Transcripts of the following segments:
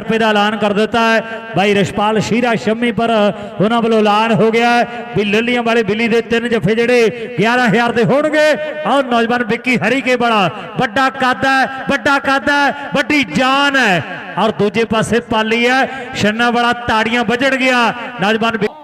ਰੁਪਏ ਦਾ ਐਲਾਨ ਕਰ ਦਿੱਤਾ ਹੈ। ਭਾਈ ਰਸ਼ਪਾਲ ਸ਼ੀਰਾ ਸ਼ੰਮੀ ਪਰ ਉਹਨਾਂ ਵੱਲੋਂ ਐਲਾਨ ਹੋ ਗਿਆ ਵੀ ਲੱਲੀਆਂ ਵਾਲੇ ਬਿੱਲੀ ਦੇ ਤਿੰਨ ਜਫੇ ਜਿਹੜੇ 11000 ਦੇ ਹੋਣਗੇ, ਆਹ ਨੌਜਵਾਨ ਵਿੱਕੀ ਹਰੀ ਕੇ ਵਾਲਾ ਵੱਡਾ ਕੱਦ ਹੈ, ਵੱਡਾ ਕੱਦ ਹੈ, ਵੱਡੀ ਜਾਨ ਹੈ। ਔਰ ਦੂਜੇ ਪਾਸੇ ਪਾਲੀ ਹੈ, ਛੰਨਾ ਵਾਲਾ ਤਾੜੀਆਂ ਵੱਜਣ ਗਿਆ। ਨੌਜਵਾਨ ਵਿੱਕੀ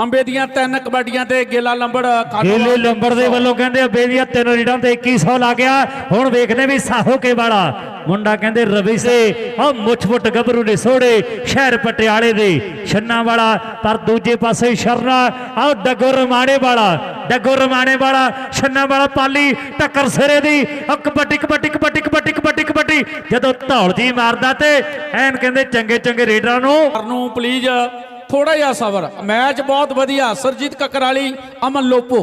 ਅੰਬੇ ਦੀਆਂ ਤਿੰਨ ਕਬੱਡੀਆਂ ਤੇ ਗੇਲਾ ਲੰਬੜ ਗੇਲੇ ਲੰਬਰ ਦੇ ਵੱਲੋਂ ਕਹਿੰਦੇ ਅਬੇ ਦੀਆਂ ਤਿੰਨ ਰੀਡਾਂ ਤੇ 2100 ਲੱਗ ਗਿਆ। ਹੁਣ ਵੇਖਦੇ ਵੀ ਸਾਹੋ ਕੇ ਵਾਲਾ। ਮੁੰਡਾ ਕਹਿੰਦੇ ਰਵੀ ਸੇ ਆ ਮੁੱਛ-ਮੁੱਟ ਗੱਭਰੂ ਨੇ ਸੋੜੇ ਸ਼ਹਿਰ ਪਟਿਆਲੇ ਦੇ। ਛੰਨਾ ਵਾਲਾ ਪਰ ਦੂਜੇ ਪਾਸੇ ਸ਼ਰਨਾ ਆ ਡੱਗੋ ਰਮਾਣੇ ਵਾਲਾ। ਡੱਗੋ ਰਮਾਣੇ ਵਾਲਾ ਛੰਨਾ ਵਾਲਾ ਪਾਲੀ ਟੱਕਰ ਸਿਰੇ ਦੀ। ਆ ਕਬੱਡੀ ਕਬੱਡੀ ਕਬੱਡੀ ਕਬੱਡੀ ਕਬੱਡੀ ਕਬੱਡੀ। ਜਦੋਂ ਧੌਲ ਜੀ ਮਾਰਦਾ ਤੇ ਐਨ ਕਹਿੰਦੇ ਚੰਗੇ ਚੰਗੇ ਰੀਡਰਾਂ ਨੂੰ। ਨੂੰ ਪਲੀਜ਼ ਥੋੜਾ ਜਿਹਾ ਸਬਰ। ਮੈਚ ਬਹੁਤ ਵਧੀਆ। ਸਰਜੀਤ ਕਕਰਾਲੀ ਅਮਨ ਲੋਪੋ।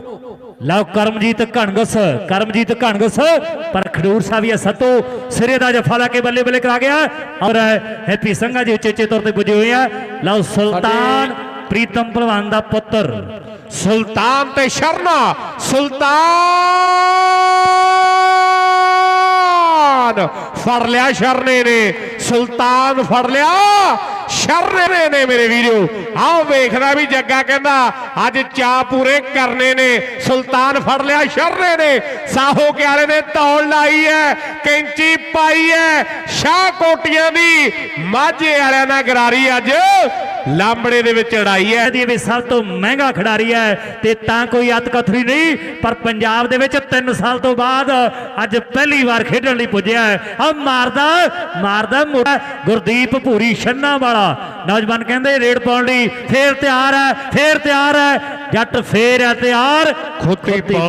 ਲਓ ਕਰਮਜੀਤ ਘਣਗਸ ਕਰਮਜੀਤ ਘਣਗਸ ਪਰ ਖਡੂਰ ਸਾਹਿਬ ਸਤੋ ਸਿਰੇ ਦਾ ਜਫਾ ਲਾ ਕੇ ਬੱਲੇ ਬੱਲੇ ਕਰਾ ਗਿਆ। ਔਰ ਹੈਪੀ ਸੰਘਾ ਜੀ ਉੱਚੇ ਉੱਚੇ ਤੌਰ ਤੇ ਪੁੱਜੇ ਹੋਏ ਆ। ਲਓ ਸੁਲਤਾਨ ਪ੍ਰੀਤਮ ਪਹਿਲਵਾਨ ਦਾ ਪੁੱਤਰ। ਸੁਲਤਾਨ ਤੇ ਸ਼ਰਨਾ ਸੁਲਤਾਨ! ਫੜ ਲਿਆ ਸ਼ਰਨੇ ਨੇ। ਸੁਲਤਾਨ ਫੜ ਲਿਆ। ਸ਼ਰਨੇ ਨੇ ਮੇਰੇ ਵੀਰੋ। ਆਓ ਵੇਖਦਾ ਵੀ ਜੱਗਾ ਕਹਿੰਦਾ, ਅੱਜ ਚਾ ਪੂਰੇ ਕਰਨੇ ਨੇ। ਸੁਲਤਾਨ ਫੜ ਲਿਆ, ਸ਼ਰਨੇ ਨੇ। ਸਾਹੋ ਕਿਆਰੇ ਨੇ ਤੌਲ ਲਾਈ ਹੈ ਕੈਂਚੀ ਪਾਈ ਹੈ ਸ਼ਾਹ ਕੋਟੀਆਂ ਦੀ ਮਾਝੇ ਵਾਲਿਆਂ ਨਾਲ ਗਰਾਰੀ ਅੱਜ। ਲਾਂਬੜੇ ਦੇ ਵਿੱਚ ਅੜਾਈ ਹੈ। ਇਹਦੀ ਵੀ ਸਭ ਤੋਂ ਮਹਿੰਗਾ ਖਿਡਾਰੀ ਹੈ ਤੇ ਤਾਂ ਕੋਈ ਅਤ ਕਥਰੀ ਨਹੀਂ ਪਰ ਪੰਜਾਬ ਦੇ ਵਿੱਚ 3 ਸਾਲ ਤੋਂ ਬਾਅਦ ਅੱਜ ਪਹਿਲੀ ਵਾਰ ਖੇਡਣ ਲਈ ਪੁੱਜਿਆ ਆ ਮਾਰਦਾ ਮਾਰਦਾ ਮੋੜਾ ਗੁਰਦੀਪ ਭੂਰੀ ਛੰਨਾ ਵਾਲਾ। ਨੌਜਵਾਨ ਕਹਿੰਦੇ ਰੇਡ ਪਾਉਣ ਲਈ ਫੇਰ ਤਿਆਰ ਹੈ ਫੇਰ ਤਿਆਰ ਹੈ। ਜੱਟ ਫੇਰ ਹੈ ਤਿਆਰ ਖੁੱਤੀ ਪਾਉਣ